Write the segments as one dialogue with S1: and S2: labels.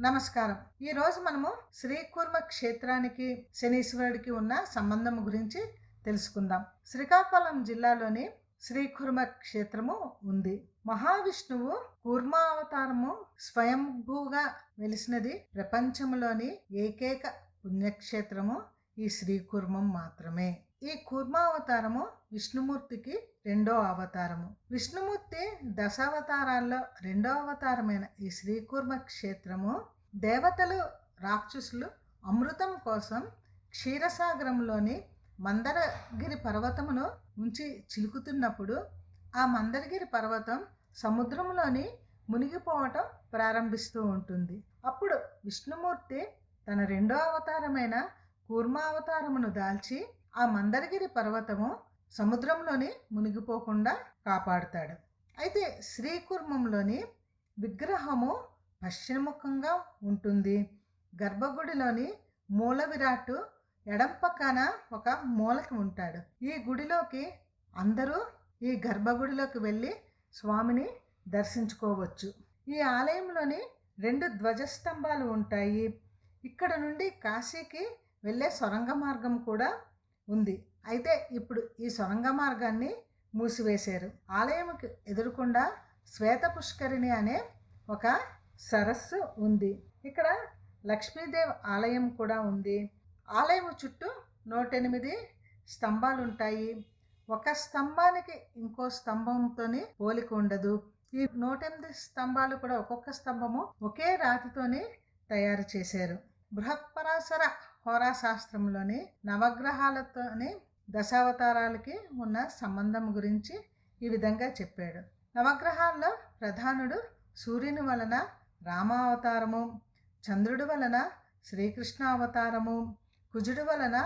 S1: నమస్కారం. ఈ రోజు మనము శ్రీకూర్మ క్షేత్రానికి శనీశ్వరుడికి ఉన్న సంబంధం గురించి తెలుసుకుందాం. శ్రీకాకుళం జిల్లాలోని శ్రీకుర్మ క్షేత్రము ఉంది. మహావిష్ణువు కూర్మావతారము స్వయంభూగా వెలిసినది ప్రపంచంలోని ఏకైక పుణ్యక్షేత్రము ఈ శ్రీకుర్మం మాత్రమే. ఈ కూర్మావతారము విష్ణుమూర్తికి రెండో అవతారము. విష్ణుమూర్తి దశావతారాల్లో రెండో అవతారమైన ఈ శ్రీకూర్మ క్షేత్రము దేవతలు రాక్షసులు అమృతం కోసం క్షీరసాగరంలోని మందరగిరి పర్వతమును ఉంచి చిలుకుతున్నప్పుడు ఆ మందరగిరి పర్వతం సముద్రంలోని మునిగిపోవటం ప్రారంభిస్తూ ఉంటుంది. అప్పుడు విష్ణుమూర్తి తన రెండో అవతారమైన కూర్మావతారమును దాల్చి ఆ మందరగిరి పర్వతము సముద్రంలోని మునిగిపోకుండా కాపాడుతాడు. అయితే శ్రీకుర్మంలోని విగ్రహము పశ్చిమముఖంగా ఉంటుంది. గర్భగుడిలోని మూల విరాట్ ఎడం పక్కన ఒక మూలకి ఉంటాడు. ఈ గుడిలోకి అందరూ ఈ గర్భగుడిలోకి వెళ్ళి స్వామిని దర్శించుకోవచ్చు. ఈ ఆలయంలోని రెండు ధ్వజస్తంభాలు ఉంటాయి. ఇక్కడ నుండి కాశీకి వెళ్ళే సొరంగ మార్గం కూడా ఉంది. అయితే ఇప్పుడు ఈ సొరంగ మార్గాన్ని మూసివేశారు. ఆలయంకి ఎదురుకుండా శ్వేత పుష్కరిణి అనే ఒక సరస్సు ఉంది. ఇక్కడ లక్ష్మీదేవ్ ఆలయం కూడా ఉంది. ఆలయం చుట్టూ నూట ఎనిమిది స్తంభాలు ఉంటాయి ఒక స్తంభానికి ఇంకో స్తంభంతో పోలిక ఉండదు. ఈ నూట ఎనిమిది స్తంభాలు కూడా ఒక్కొక్క స్తంభము ఒకే రాతితోనే తయారు చేశారు. బృహత్పరాశర హోరాశాస్త్రంలోని నవగ్రహాలతోని దశావతారాలకి ఉన్న సంబంధం గురించి ఈ విధంగా చెప్పాడు. నవగ్రహాల్లో ప్రధానుడు సూర్యుని వలన రామావతారము చంద్రుడి వలన శ్రీకృష్ణ అవతారము కుజుడి వలన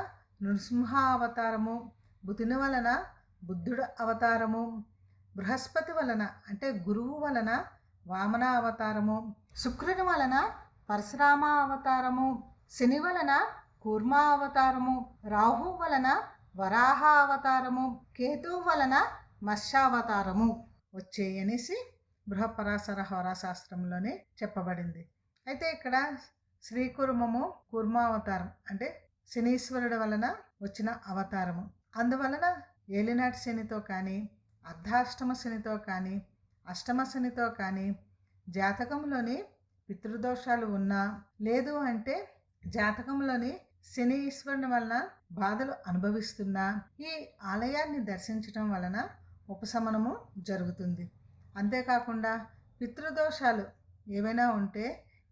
S1: నృసింహ అవతారము బుధుని వలన బుద్ధుడు అవతారము బృహస్పతి వలన అంటే గురువు వలన వామన అవతారము శుక్రుని వలన పరశురామ అవతారము శని వలన కూర్మా అవతారము రాహు వలన వరాహ అవతారము కేతు వలన మత్స్యావతారము వచ్చేయనేసి బృహపరాశర హోరాశాస్త్రంలోనే చెప్పబడింది. అయితే ఇక్కడ శ్రీకుర్మము కూర్మావతారం అంటే శనీశ్వరుడు వలన వచ్చిన అవతారము. అందువలన ఏలినాటి శనితో కానీ అర్ధాష్టమ శనితో కానీ అష్టమ శనితో కానీ జాతకంలోని పితృదోషాలు ఉన్నా లేదు అంటే జాతకంలోని శని ఈశ్వరుని వలన బాధలు అనుభవిస్తున్నా ఈ ఆలయాన్ని దర్శించడం వలన ఉపశమనము జరుగుతుంది. అంతేకాకుండా పితృదోషాలు ఏవైనా ఉంటే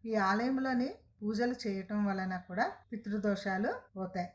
S1: ఈ ఆలయంలోని పూజలు చేయటం వలన కూడా పితృదోషాలు పోతాయి.